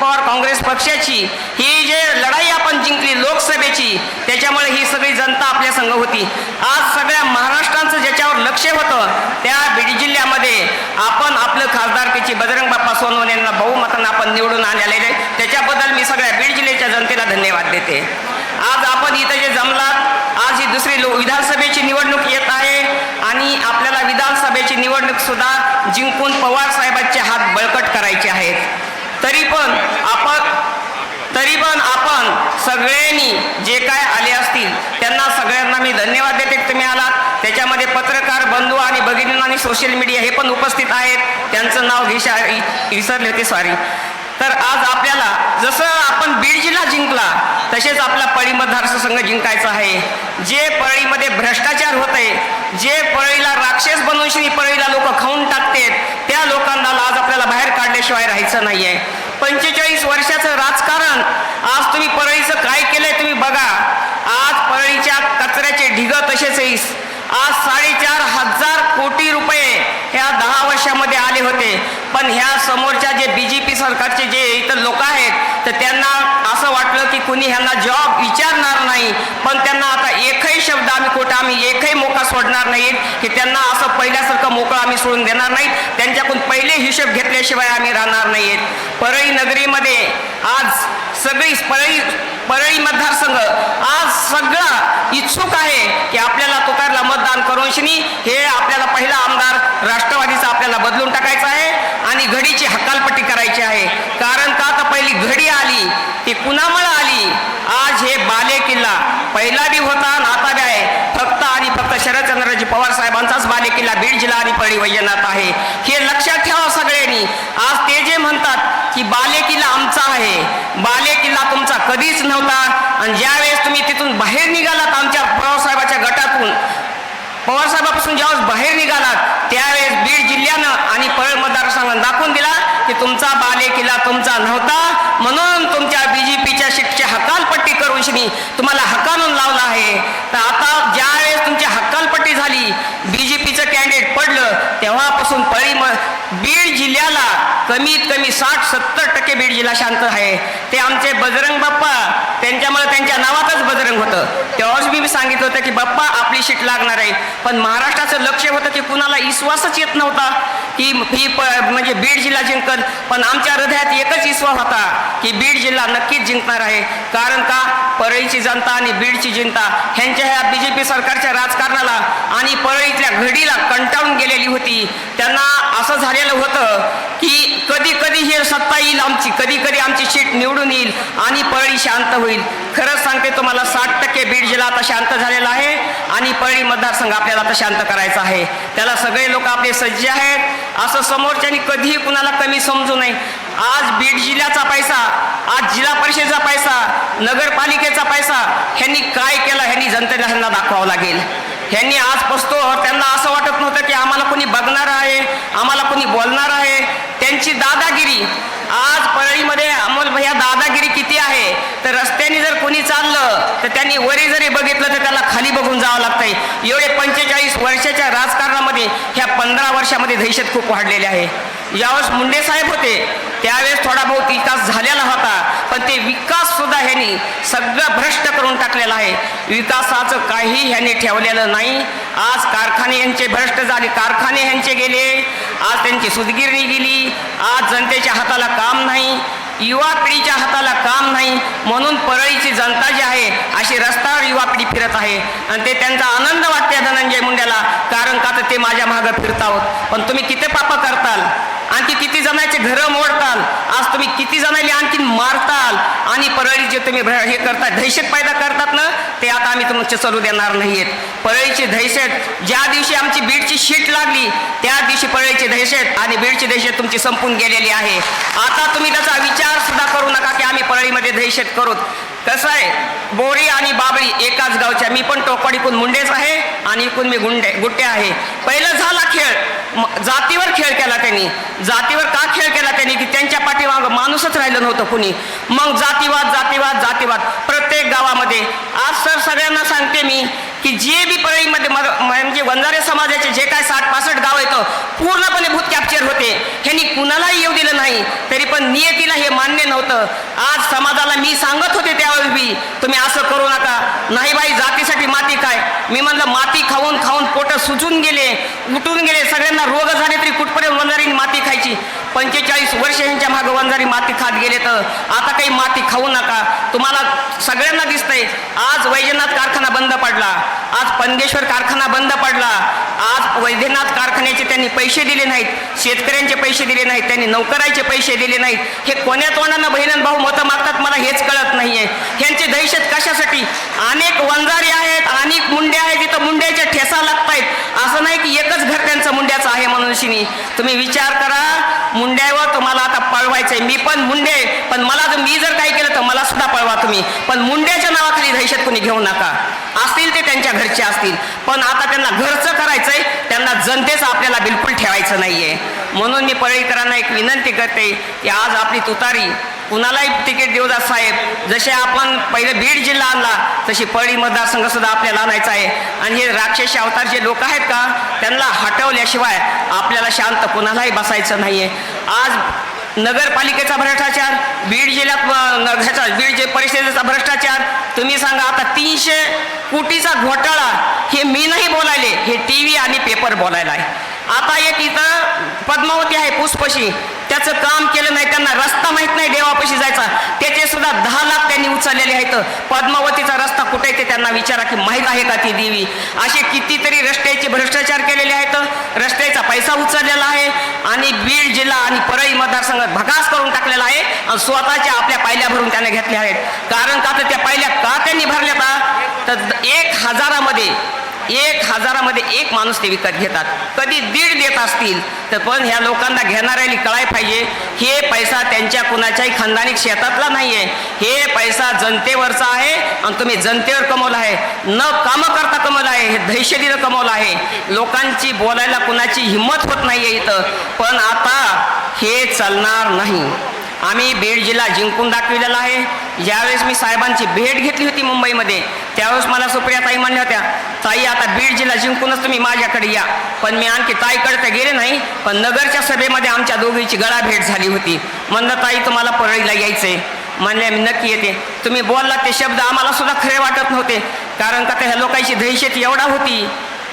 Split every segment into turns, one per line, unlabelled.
पवार काँग्रेस पक्षाची ही जे लढाई आपण जिंकली लोकसभेची त्याच्यामुळे ही सगळी जनता आपल्या संघ होती. आज सगळ्या महाराष्ट्राचं ज्याच्यावर लक्ष होतं त्या बीड जिल्ह्यामध्ये आपण आपलं खासदारकीची बजरंग बाप्पा सोनवणे यांना बहुमतानं आपण निवडून आणलेले आहे. त्याच्याबद्दल मी सगळ्या बीड जिल्ह्याच्या जनतेला धन्यवाद देते. आज आपण इथं जे जमलात आज ही दुसरी लो विधानसभेची निवडणूक येत आहे आणि आपल्याला विधानसभेची निवडणूक सुद्धा जिंकून पवार साहेबांचे हात बळकट करायचे आहेत. तरी पण आपण तरी पण आपण सगळ्यांनी जे काय आले असतील त्यांना सगळ्यांना मी धन्यवाद देते तुम्ही आलात. त्याच्यामध्ये पत्रकार बंधू आणि भगिनींना आणि सोशल मीडिया हे पण उपस्थित आहेत. त्यांचं नाव विशा विसरले होते सॉरी तर आज आपल्याला जसं आपण बीड जिल्हा जिंकला तसेच आपला पळी मतदारसंघ जिंकायचा आहे. जे पळीमध्ये भ्रष्टाचार होते जे पळीला राक्षस बनवून श्री पळीला लोक खाऊन टाकतात त्या लोकांना बाहेर राहायचं नाही आहे पंचेचाळीस वर्षाचं राजकारण आज तुम्ही परळीचं काय केलंय तुम्ही बघा. आज परळीच्या कचऱ्याचे ढिग तसेच आहेस. आज साडेचार हजार कोटी रुपये ह्या दहा वर्षामध्ये आले होते. पण ह्या समोरच्या जे बी जे पी सरकारचे जे इतर लोक आहेत तर त्यांना वाटलं की कुणी ह्यांना जॉब विचारणार नाही. पण त्यांना आता एकही शब्द आम्ही कुठं आम्ही एकही मोका सोडणार नाहीत की त्यांना असं पहिल्यासारखं मोकळं आम्ही सोडून देणार नाही त्यांच्याकडून पहिले हिशोब घेतल्याशिवाय आम्ही राहणार नाहीत. परळी नगरीमध्ये आज सगळी परळी परळी मतदारसंघ आज सगळा इच्छुक आहे की आपल्याला तुकारला मतदान करून शिनी हे आपल्याला पहिला आमदार राष्ट्रवादीचा आपल्याला बदलून टाकायचा आहे आणि घडीची हकालपट्टी करायची आहे. कारण का तर पहिली घडी आली ती कुणामुळे आली? आज हे बाले किल्ला पहिला बी होता आता बी आहे. फक्त आणि फक्त शरदचंद्रजी पवार साहेबांचाच बाले किल्ला बीड जिल्हा आणि परळी वैजनाथ आहे. हे लक्षात ठेवा सगळ्यांनी. आज ते जे म्हणतात की बाले किल्ला आमचा आहे. बाले किल्ला तुमचा कधीच नव्हता. आणि ज्यावेळेस तुम्ही तिथून बाहेर निघालात आमच्या पवारसाहेबाच्या गटातून पवारसाहेबापासून ज्यावेळेस बाहेर निघालात त्यावेळेस बीड जिल्ह्यानं आणि परळ मतदारसंघानं दाखवून दिला की तुमचा बाले किल्ला तुमचा नव्हता. म्हणून तुमच्या बीजेपीच्या सीटची हकालपट्टी करून शिनी तुम्हाला हकालून लावला आहे. तर आता ज्यावेळेस तुमची हकालपट्टी झाली बीजेपीचं कॅन्डिडेट पडलं तेव्हापासून पळी म बीड जिल्ह्याला कमीत कमी साठ सत्तर टक्के बीड जिल्हा शांत आहे. ते आमचे बजरंग बाप्पा त्यांच्यामुळे त्यांच्या नावातच बजरंग होतं. तेव्हाच मी सांगितलं होतं की बाप्पा आपली शीट लागणार आहे. पण महाराष्ट्राचं लक्ष होतं की कुणाला विश्वासच येत नव्हता की ही प म्हणजे बीड जिल्हा जिंकल. पण आमच्या हृदयात एकच विश्वास होता की बीड जिल्हा नक्कीच जिंकणार आहे. कारण का? परळीची जनता आणि बीडची जनता ह्यांच्या ह्या बी जे पी सरकारच्या राजकारणाला आणि परळीतल्या घडीला कंटाळून गेलेली होती. त्यांना असं झालेलं होतं की कधी कधी हे सत्ता येईल आमची कधी कधी आमची सीट निवडून येईल आणि परळी शांत होईल. खरंच सांगते तुम्हाला साठ टक्के बीड जिल्हा आता शांत झालेला आहे आणि परळी मतदारसंघ आपल्याला आता शांत करायचा आहे. त्याला सगळे लोक आपले सज्ज आहेत. असं समोरच्यानी कधीही कुणाला कमी समजू नये. आज बीड जिल्ह्याचा पैसा आज जिल्हा परिषदेचा पैसा नगरपालिकेचा पैसा ह्यांनी काय केला? ह्यांनी जनतेला ह्यांना दाखवावं लागेल. ह्यांनी आज पसतो त्यांना असं वाटत नव्हतं की आम्हाला कोणी बघणार आहे आम्हाला कोणी बोलणार आहे. त्यांची दादागिरी आज परळीमध्ये अमोल भैया दादागिरी किती आहे? तर रस्त्याने जर कोणी चाललं तर त्यांनी वरी जरी बघितलं तर त्याला खाली बघून जावं लागतंय. एवढे पंचेचाळीस वर्षाच्या राजकारणामध्ये ह्या पंधरा वर्षामध्ये दहशत खूप वाढलेली आहे. यावेळेस मुंडे साहेब होते. त्यावेळेस थोडा बहुत विकास झालेला होता. पण ते विकास सुद्धा ह्यांनी सगळं भ्रष्ट करून टाकलेला आहे. विकासाचं काही ह्यांनी ठेवलेलं नाही. आज कारखाने यांचे भ्रष्ट झाले. कारखाने ह्यांचे गेले. आज त्यांची सुदगिरणी गेली. आज जनतेच्या हाताला काम नाही. युवा पिढीच्या हाताला काम नाही. म्हणून परळीची जनता जी आहे अशी रस्त्यावर युवा पिढी फिरत आहे. आणि ते त्यांचा आनंद वाटते धनंजय मुंड्याला कारण का तर ते माझ्या मागं फिरतावत. पण तुम्ही किती पाप करताल? जणांचे घरं मोडताल. आज तुम्ही किती जणांनी आणखी मारताल? आणि परळी जे तुम्ही हे करता दहशत पैदा करतात ना ते आता आम्ही तुमचे चलू देणार नाहीयेत. परळीची दहशत ज्या दिवशी आमची बीडची शीट लागली त्या दिवशी परळीची दहशत आणि बीडची दहशत तुमची संपून गेलेली आहे. आता तुम्ही त्याचा विचार सुद्धा करू नका की आम्ही परळीमध्ये दहशत करू कसं आहे? बोरी आणि बाबळी एकाच गावच्या. मी पण टोकवाडीकून मुंडेच आहे आणि इकून मी गुंडे गुट्टे आहे. पहिलं झाला खेळ. जातीवर खेळ केला त्यांनी. जातीवर का खेळ केला त्यांनी? की त्यांच्या पाठीमागं माणूसच राहिलं नव्हतं कुणी. मग जातीवाद जातीवाद जातीवाद. प्रत्येक गावामध्ये. आज सर सगळ्यांना सांगते मी की जे बी परळीमध्ये म्हणजे वंजारे समाजाचे जे काय साठ पासष्ट गाव येतं पूर्णपणे भूत कॅप्चर होते. ह्यांनी कुणालाही येऊ दिलं नाही. तरी पण नियतीला हे मान्य नव्हतं. होतं आज समाजाला मी सांगत होते त्यावेळी बी तुम्ही असं करू नका. नाही बाई जातीसाठी माती काय? मी म्हणलं माती खाऊन खाऊन पोट सुजून गेले उठून गेले. सगळ्यांना रोग झाले तरी कुठपर्यंत वंजारीने माती खायची? पंचेचाळीस वर्ष यांच्या मागं वंजारी माती खात गेले तर आता काही माती खाऊ नका. तुम्हाला सगळ्यांना दिसतंय. आज वैजनाथ कारखाना बंद पडला. आज पंदेश्वर कारखाना बंद पडला. आज त्यांनी पैसे दिले नाहीत शेतकऱ्यांचे पैसे दिले नाहीत त्यांनी नोकरांचे पैसे दिले नाहीत. हे कोण्या तोंडानं बहिण भाऊ मतं मागतात मला हेच कळत नाहीये. ह्यांची दहशत कशासाठी? अनेक वंजारी आहेत अनेक मुंडे आहेत तिथं मुंड्याच्या ठेसा लागतायत. असं नाही की एकच घर त्यांचं मुंड्याचं आहे म्हणून शिनी. तुम्ही विचार करा मुंड्यावर तुम्हाला आता पळवायचंय. मी पण मुंडे पण मला जर मी जर काही केलं तर मला सुद्धा पळवा तुम्ही. पण मुंड्याच्या नावाखाली दहशत कोणी घेऊ नका. असतील ते त्यांच्या घरचे असतील. पण आता त्यांना घरचं करायचंय त्यांना जनतेचं आपल्याला बिलकुल ठेवायचं नाहीये. म्हणून मी पळईकरांना एक विनंती करते की आज आपली तुतारी कुणालाही तिकीट देऊ द्या साहेब. जसे आपण पहिले बीड जिल्हा आणला तशी पळी मतदारसंघ सुद्धा आपल्याला आणायचा आहे. आणि हे राक्षसी अवतार जे लोक आहेत का त्यांना हटवल्याशिवाय आपल्याला शांत कुणालाही बसायचं नाहीये. आज नगरपालिकेचा भ्रष्टाचार बीड जिल्ह्यात ह्याचा बीड जे परिषदेचा भ्रष्टाचार तुम्ही सांगा आता तीनशे कोटीचा घोटाळा हे मी नाही बोलायले हे टी व्ही आणि पेपर बोलायला आहे. आता एक इथं पद्मावती आहे पुष्पशी त्याचं काम केलं नाही त्यांना रस्ता माहीत नाही देवापाशी जायचा. त्याचे सुद्धा दहा लाख त्यांनी उचललेले आहेत. पद्मावतीचा रस्ता कुठे आहे ते त्यांना विचारा की माहीत आहे का ती देवी. असे कितीतरी रस्त्याचे भ्रष्टाचार केलेले आहेत. रस्त्याचा पैसा उचललेला आहे आणि बीड जिल्हा आणि परळी मतदारसंघात भगास करून टाकलेला आहे आणि स्वतःच्या आपल्या पायल्या भरून त्याने घेतल्या आहेत. कारण का तर त्या पायल्या का त्यांनी भरल्या का तर एक हजारामध्ये एक हजारामध्ये एक माणूस ते विकत घेतात. कधी दीड देत असतील तर पण ह्या लोकांना घेणाऱ्याला कळाय पाहिजे. हे पैसा त्यांच्या कुणाच्याही खानदानी शेतातला नाही आहे हे पैसा जनतेवरचा आहे आणि तुम्ही जनतेवर कमवला आहे. न कामं करता कमवलं आहे हे दहशतीनं कमवलं आहे. लोकांची बोलायला कुणाची हिंमत होत नाही आहे इथं. पण आता हे चालणार नाही. आम्ही बीड जिल्हा जिंकून दाखविलेला आहे. ज्यावेळेस मी साहेबांची भेट घेतली होती मुंबईमध्ये त्यावेळेस मला सुप्रिया ताई म्हणल्या होत्या ताई आता बीड जिल्हा जिंकूनच तुम्ही माझ्याकडे या. पण मी आणखी ताईकडे तर गेले नाही पण नगरच्या सभेमध्ये आमच्या दोघीची गळा भेट झाली होती. म्हणलं ताई तुम्हाला परळीला यायचंय. म्हणले मी नक्की येते. तुम्ही बोलला ते शब्द आम्हाला सुद्धा खरे वाटत नव्हते कारण का त्या ह्या लोकांची दहशत एवढा होती.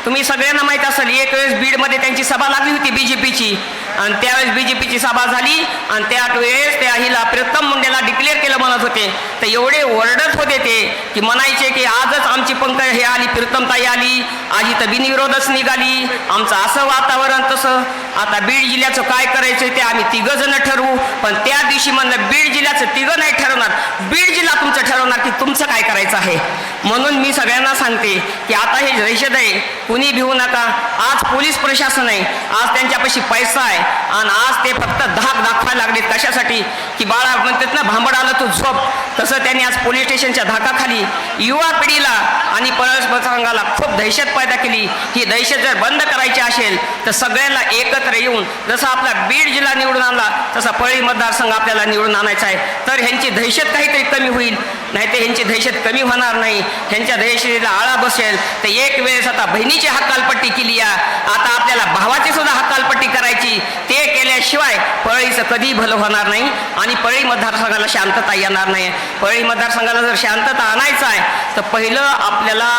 तुम्ही सगळ्यांना माहीत असेल एक वेळेस बीडमध्ये त्यांची सभा लागली होती बी जे पीची आणि त्यावेळेस बी जे पीची सभा झाली. आणि त्यावेळेस त्या हिला प्रीतम मुंडेला डिक्लेअर केलं म्हणत होते. तर एवढे ओरडत होते ते की म्हणायचे की आजच आमची पंकज हे आली प्रीतमताई आली. आजी तर बिनविरोधच निघाली. आमचं असं वातावरण तसं. आता बीड जिल्ह्याचं काय करायचं ते आम्ही तिघंजणं ठरवू. पण त्या दिवशी म्हणलं बीड जिल्ह्याचं तिघं नाही ठरवणार. बीड जिल्हा तुमचं ठरवणार की तुमचं काय करायचं आहे. म्हणून मी सगळ्यांना सांगते की आता हे दहशत आहे कुणी भिवू नका. आज पोलीस प्रशासन आहे. आज त्यांच्यापाशी पैसा आहे. आणि आज ते फक्त धाक दाखवायला लागले कशासाठी? की बाळा म्हणतात ना भांबड आलं तू झोप. तसं त्यांनी आज पोलीस स्टेशनच्या धाकाखाली युवा पिढीला आणि परस्परांगाला खूप दहशत पैदा केली. ही दहशत जर बंद करायची असेल तर सगळ्यांना एकत्र येऊन जसा आपला बीड जिल्हा निवडून आणला तसा पळी मतदारसंघ आपल्याला निवडून आणायचा आहे. तर ह्यांची दहशत काहीतरी कमी होईल. नाही तर ह्यांची दहशत कमी होणार नाही. ह्यांच्या दहशतीला आळा बसेल. तर एक वेळेस आता बहिणीची हक्कालपट्टी केली या. आता आपल्याला भावाची सुद्धा हक्कालपट्टी करायची. ते केल्याशिवाय पळीचं कधी भलं होणार नाही. आणि पळी मतदारसंघाला शांतता येणार नाही. पळी मतदारसंघाला जर शांतता आणायचं आहे तर पहिलं आपल्याला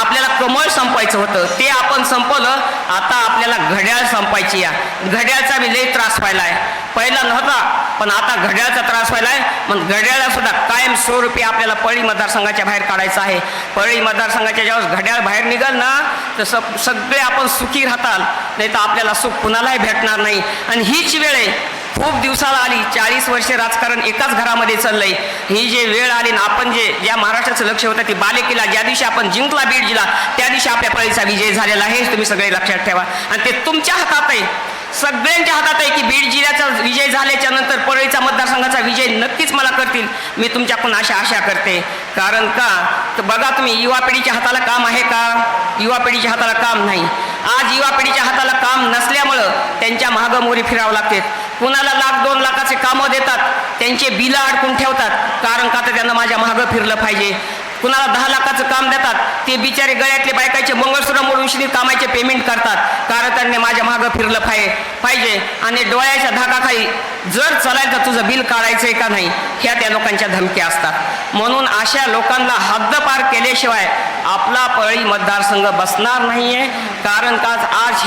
आपल्याला कमळ संपवायचं होतं. ते आपण संपवलं आता आपल्याला घड्याळ संपायची या घड्याळचा मी लई त्रास व्हायला आहे. पहिला नव्हता पण आता घड्याळचा त्रास व्हायला आहे. मग घड्याळा सुद्धा कायम स्वरूपी आपल्याला पळी मतदारसंघाच्या बाहेर काढायचं आहे. पळी मतदारसंघाच्या ज्यावेळेस घड्याळ बाहेर निघाल ना तर सग सगळे आपण सुखी राहताल. नाही तर आपल्याला सुख कुणालाही भेटणार नाही. आणि हीच वेळ आहे. खूप दिवसाला आली. चाळीस वर्षे राजकारण एकाच घरामध्ये चाललंय. ही जे वेळ आली ना आपण जे ज्या महाराष्ट्राचं लक्ष होतं ती बालेकिल्ला ज्या दिवशी आपण जिंकला बीड जिल्हा त्या दिवशी आपल्या पळीचा विजय झालेला आहे हे तुम्ही सगळे लक्षात ठेवा. आणि ते तुमच्या हातात आहे. सगळ्यांच्या हातात आहे की बीड जिल्ह्याचा विजय झाल्याच्यानंतर परळीचा मतदारसंघाचा विजय नक्कीच मला करतील. मी तुमच्याकडून अशा आशा करते. कारण का? तर बघा तुम्ही युवा पिढीच्या हाताला काम आहे का? युवा पिढीच्या हाताला काम नाही. आज युवा पिढीच्या हाताला काम नसल्यामुळं त्यांच्या मागं फिरावं लागते. कुणाला लाख दोन लाखाचे कामं देतात त्यांचे बिलं अडकून ठेवतात. कारण का तर त्यांना माझ्या मागं फिरलं पाहिजे. कुणाला दहा लाखाचं काम देतात बिचारे गळ्यातले बायकाचे मंगळसूत्र मोडून श्री कामाचे पेमेंट करतात. कारण त्यांनी माझ्या मागं फिरलं पाहि पाहिजे. आणि डोळ्याच्या धाकाखाली जर चालायचं तुझं बिल काढायचंय का नाही? ह्या त्या लोकांच्या धमक्या असतात. म्हणून अशा लोकांना हद्दपार केल्याशिवाय आपला पळी मतदारसंघ बसणार नाहीये. कारण का आज